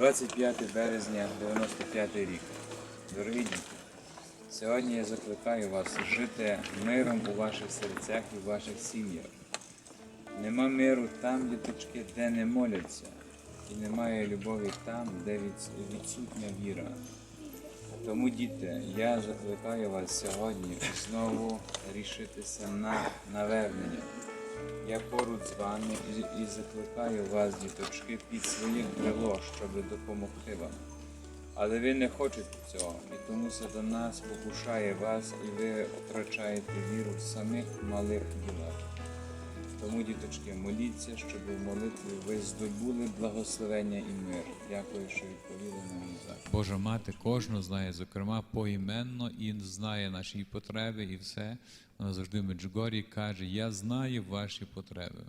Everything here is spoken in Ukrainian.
25 березня 95 рік. Дорогі діти, сьогодні я закликаю вас жити миром у ваших серцях і в ваших сім'ях. Нема миру там, діточки, де не моляться, і немає любові там, де відсутня віра. Тому, діти, я закликаю вас сьогодні знову рішитися на навернення. Я поруч з вами і, і закликаю вас, діточки, під своє крило, щоб допомогти вам. Але ви не хочете цього, і тому сатана спокушає вас, і ви втрачаєте віру в самих малих ділах. Тому, діточки, моліться, щоб в молитві ви здобули благословення і мир. Дякую, що відповіли на. Божа мати кожного знає, зокрема, поіменно і знає наші потреби і все. Вона завжди в Меджугорі каже: Я знаю ваші потреби.